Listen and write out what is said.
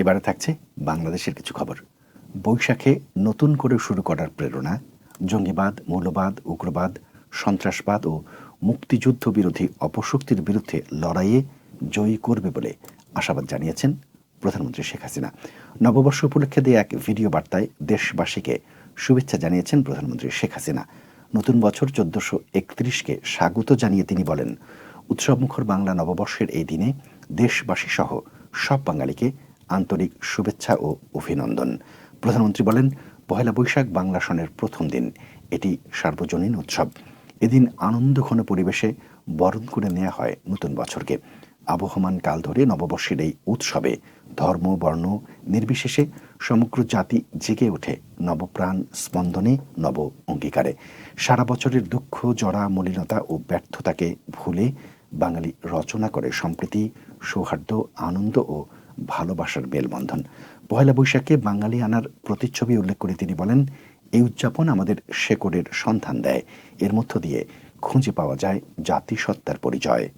এবারে থাকছে বাংলাদেশের কিছু খবর। বৈশাখে নতুন করে শুরু করার প্রেরণা, জঙ্গিবাদ, মৌলবাদ, উগ্রবাদ, সন্ত্রাসবাদ ও মুক্তিযুদ্ধ বিরোধী অপশক্তির বিরুদ্ধে লড়াইয়ে জয়ী করবে বলে আশাবাদ জানিয়েছেন প্রধানমন্ত্রী শেখ হাসিনা। নববর্ষ উপলক্ষে দিয়ে এক ভিডিও বার্তায় দেশবাসীকে শুভেচ্ছা জানিয়েছেন প্রধানমন্ত্রী শেখ হাসিনা। নতুন বছর চোদ্দশো একত্রিশকে স্বাগত জানিয়ে তিনি বলেন, উৎসবমুখর বাংলা নববর্ষের এই দিনে দেশবাসী সহ সব বাঙালিকে আন্তরিক শুভেচ্ছা ও অভিনন্দন। প্রধানমন্ত্রী বলেন, পহেলা বৈশাখ বাংলা সনের প্রথম দিন। এটি সার্বজনীন উৎসব। এদিন আনন্দঘন পরিবেশে বরণ করে নেওয়া হয় নতুন বছরকে। আবহমান কাল ধরে নববর্ষের এই উৎসবে ধর্ম, বর্ণ, নির্বিশেষে সমগ্র জাতি জেগে ওঠে নবপ্রাণ স্পন্দনে নব অঙ্গীকারে। সারা বছরের দুঃখ, জরা, মলিনতা ও ব্যর্থতাকে ভুলে বাঙালি রচনা করে সম্প্রীতি, সৌহার্দ্য, আনন্দ ও ভালোবাসার মেলবন্ধন। পয়লা বৈশাখে বাঙালি আনার প্রতিচ্ছবি উল্লেখ করে তিনি বলেন, এই উদযাপন আমাদের শেকড়ের সন্ধান দেয়। এর মধ্য দিয়ে খুঁজে পাওয়া যায় জাতিসত্তার পরিচয়।